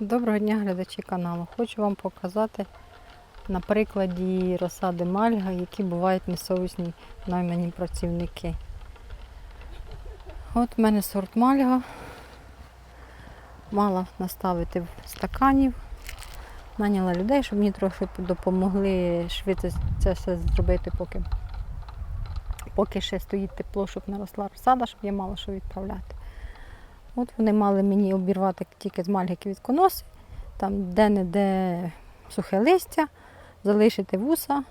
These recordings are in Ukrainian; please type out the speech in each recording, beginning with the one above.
Доброго дня, глядачі каналу. Хочу вам показати на прикладі розсади мальга, які бувають несовісні наймані працівники. От в мене сорт мальга. Мала наставити в стаканів. Наняла людей, щоб мені трохи допомогли швидше це все зробити, поки, поки ще стоїть тепло, щоб не росла розсада, щоб я мала що відправляти. От вони мали мені обірвати тільки з мальги квітконоси, там де-не-де сухе листя, залишити вуса,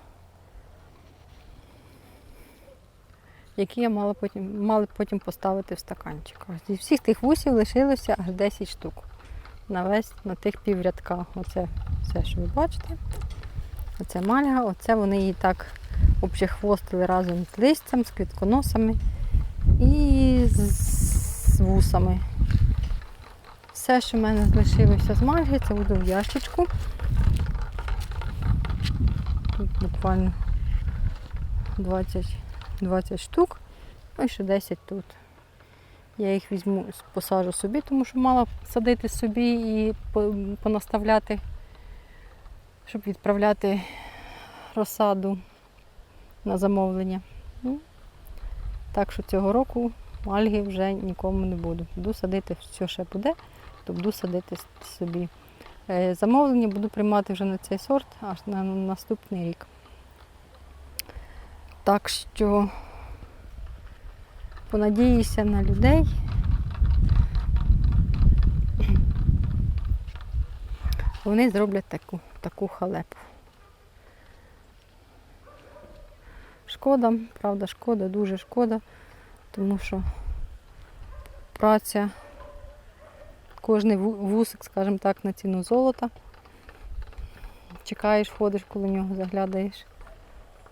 які я мала потім, мали потім поставити в стаканчик. Зі всіх тих вусів лишилося аж 10 штук на весь на тих піврядка. Оце все, що ви бачите. Оце мальга, оце вони її так обчехвостили разом з листям, з квітконосами і з вусами. Все, що в мене залишилося з мальги, це буде в ящичку. Тут буквально 20, 20 штук, ну і ще 10 тут. Я їх візьму, посажу собі, тому що мала садити собі і понаставляти, щоб відправляти розсаду на замовлення. Ну, так що цього року альги вже нікому не буду. Буду садити, що ще буде, то буду садити собі. Е, Замовлення буду приймати вже на цей сорт аж на наступний рік. Так що понадіюся на людей. Вони зроблять таку, таку халепу. Шкода, правда, шкода, дуже шкода, тому що праця, кожний вусик, скажімо так, на ціну золота. Чекаєш, ходиш, коли нього заглядаєш.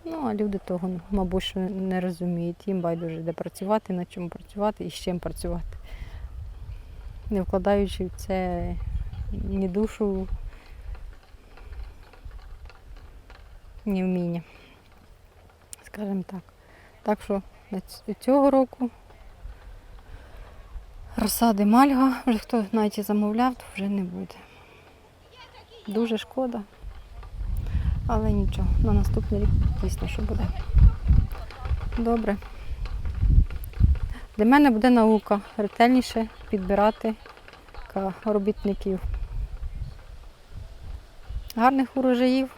Ну, а люди того, мабуть, що не розуміють. Їм байдуже де працювати, на чому працювати і з чим працювати. Не вкладаючи в це ні душу, ні вміння. Скажімо так. Так що цього року розсади мальга, вже хто навіть і замовляв, то вже не буде. Дуже шкода. Але нічого, на наступний рік дійсно, що буде. Добре. Для мене буде наука ретельніше підбирати робітників. Гарних урожаїв,